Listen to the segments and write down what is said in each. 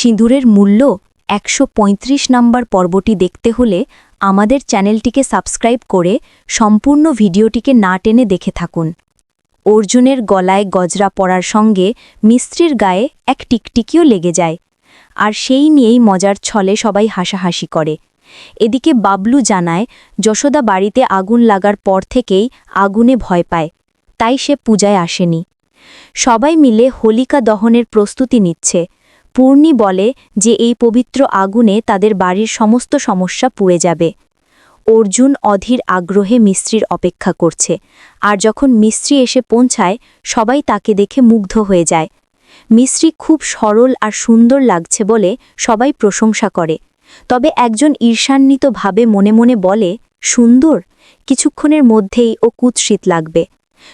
সিঁদুরের মূল্য একশো পঁয়ত্রিশ নম্বর পর্বটি দেখতে হলে আমাদের চ্যানেলটিকে সাবস্ক্রাইব করে সম্পূর্ণ ভিডিওটিকে না টেনে দেখে থাকুন। অর্জুনের গলায় গজরা পড়ার সঙ্গে মিস্ত্রির গায়ে এক টিকটিকিও লেগে যায়। আর সেই নিয়েই মজার ছলে সবাই হাসাহাসি করে। এদিকে বাবলু জানায়, যশোদা বাড়িতে আগুন লাগার পর থেকেই আগুনে ভয় পায়, তাই সে পূজায় আসেনি। সবাই মিলে হোলিকা দহনের প্রস্তুতি নিচ্ছে। পূর্ণি বলে যে এই পবিত্র আগুনে তাদের বাড়ির সমস্ত সমস্যা পুড়ে যাবে। অর্জুন অধীর আগ্রহে মিস্ত্রির অপেক্ষা করছে। আর যখন মিস্ত্রি এসে পৌঁছায়, সবাই তাকে দেখে মুগ্ধ হয়ে যায়। মিস্ত্রি খুব সরল আর সুন্দর লাগছে বলে সবাই প্রশংসা করে। তবে একজন ঈর্ষান্বিতভাবে মনে মনে বলে, সুন্দর, কিছুক্ষণের মধ্যেই ও কুৎসিত লাগবে।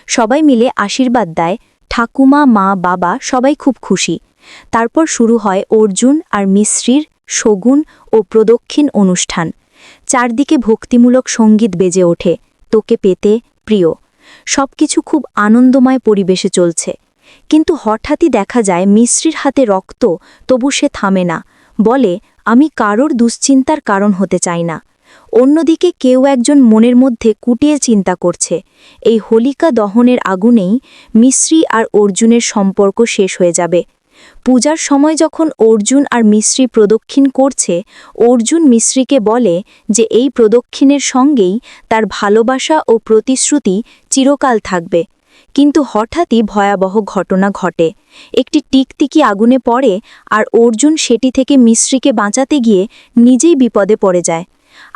সবাই মিলে আশীর্বাদ দেয় ঠাকুমা, মা, বাবা সবাই খুব খুশি। তারপর শুরু হয় অর্জুন আর মিশ্রির শগুন ও প্রদক্ষিণ অনুষ্ঠান। চারদিকে ভক্তিমূলক সংগীত বেজে ওঠে, তোকে পেতে প্রিয়। সবকিছু খুব আনন্দময় পরিবেশে চলছে। কিন্তু হঠাৎই দেখা যায় মিশ্রির হাতে রক্ত, তবু সে থামে না। বলে, আমি কারোর দুশ্চিন্তার কারণ হতে চাই না। অন্যদিকে কেউ একজন মনের মধ্যে কুটিয়ে চিন্তা করছে, এই হোলিকা দহনের আগুনেই মিশ্রি আর অর্জুনের সম্পর্ক শেষ হয়ে যাবে। পূজার সময় যখন অর্জুন আর মিশ্রি প্রদক্ষিণ করছে, অর্জুন মিশ্রিকে বলে যে এই প্রদক্ষিণের সঙ্গেই তার ভালোবাসা ও প্রতিশ্রুতি চিরকাল থাকবে। কিন্তু হঠাৎই ভয়াবহ ঘটনা ঘটে। একটি টিকটিকি আগুনে পড়ে আর অর্জুন সেটি থেকে মিশ্রিকে বাঁচাতে গিয়ে নিজেই বিপদে পড়ে যায়।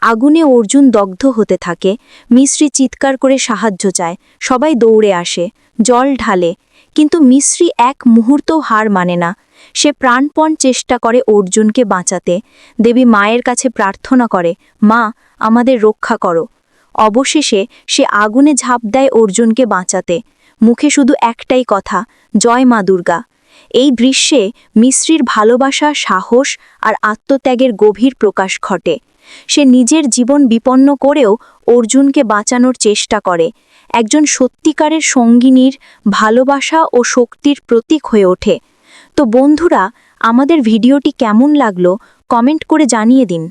আগুনে অর্জুন দগ্ধ হতে থাকে। মিশ্রি চিৎকার করে সাহায্য চায়। সবাই দৌড়ে আসে। জল ঢালে। কিন্তু মিশ্রি এক মুহূর্তও হার মানে না। সে প্রাণপণ চেষ্টা করে অর্জুনকে বাঁচাতে। দেবী মায়ের কাছে প্রার্থনা করে, মা, আমাদের রক্ষা করো। অবশেষে সে আগুনে ঝাঁপ দেয় অর্জুনকে বাঁচাতে। মুখে শুধু একটাই কথা, জয় মা দুর্গা। এই দৃশ্যে মিশ্রির ভালোবাসা, সাহস আর আত্মত্যাগের গভীর প্রকাশ ঘটে। সে নিজের জীবন বিপন্ন করেও অর্জুনকে বাঁচানোর চেষ্টা করে। একজন সত্যিকারের সঙ্গিনীর ভালোবাসা ও শক্তির প্রতীক হয়ে ওঠে। তো বন্ধুরা, আমাদের ভিডিওটি কেমন লাগল? কমেন্ট করে জানিয়ে দিন।